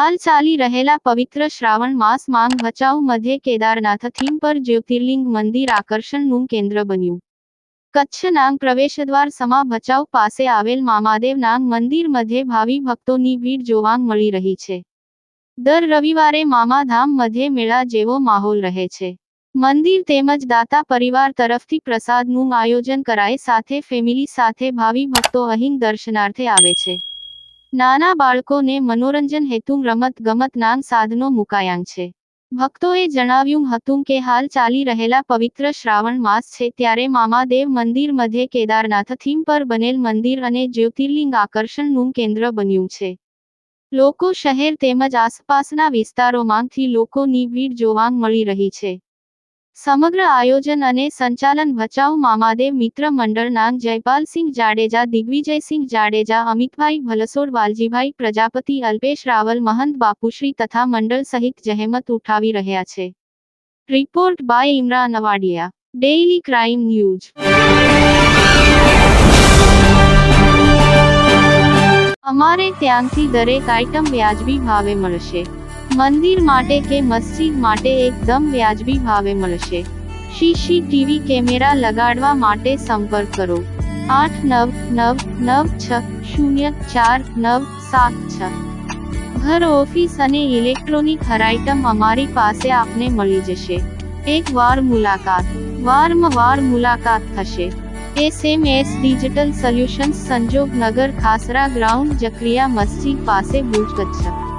ચાલી રહેલા પવિત્ર શ્રાવણ માસ માંગ ભચાઉ મધ્ય કેદારનાથ થીમ પર જ્યોતિર્લિંગ મંદિર આકર્ષણનું કેન્દ્ર બન્યું. કચ્છ નાંગ પ્રવેશદ્વાર સમા ભચાઉ પાસે આવેલ મામાદેવ નાંગ મંદિર મધ્યે ભાવિ ભક્તોની ભીડ જોવા મળી રહી છે. દર રવિવારે મામાધામ મધ્યે મેળા જેવો માહોલ રહે છે. મંદિર તેમજ દાતા પરિવાર તરફથી પ્રસાદનું આયોજન કરાય સાથે ફેમિલી સાથે ભાવિ ભક્તો અહીં દર્શનાર્થે આવે છે. નાના બાળકોને મનોરંજન હેતુ રમત ગમત નામ સાધનો મુકાયાંગ છે. ભક્તોએ જણાવ્યું હતું કે હાલ ચાલી રહેલા પવિત્ર શ્રાવણ માસ છે ત્યારે મામાદેવ મંદિર મધ્ય કેદારનાથ થીમ પર બનેલ મંદિર અને જ્યોતિર્લિંગ આકર્ષણનું કેન્દ્ર બન્યું છે. લોકો શહેર તેમજ આસપાસના વિસ્તારોમાંથી લોકોની ભીડ જોવા મળી રહી છે. સમગ્ર આયોજન અને સંચાલન ભચાઉ મામાદેવ મિત્ર મંડળના જયપાલસિંહ જાડેજા, દિગ્વિજયસિંહ જાડેજા, અમિતભાઈ ભલસોડ, વાલજીભાઈ પ્રજાપતિ, અલ્પેશ રાવલ, મહંત બાપુશ્રી તથા મંડળ સહિત જહેમત ઉઠાવી રહ્યા છે. Report by Imran Awadiya. Daily crime news. અમારે ત્યાંથી દરેક આઇટમ વ્યાજબી ભાવે મળશે. મંદિર માટે કે મસ્જિદ માટે એકદમ વ્યાજબી ભાવે મળશે. સીસીટીવી કેમેરા લગાડવા માટે સંપર્ક કરો. આઠ નવ નવ નવ છ શૂન્ય ચાર નવ સાત છ. ઘર ઓફિસ અને ઇલેક્ટ્રોનિક હર આઇટમ અમારી પાસે આપને મળી જશે. એક વાર મુલાકાત. વારંવાર મુલાકાત થશે. એસએમએસ ડિજિટલ સોલ્યુશન્સ સંજોગ નગર ખાસરા ગ્રાઉન્ડ જકરિયા મસ્જિદ પાસે ભુજ કચ્છ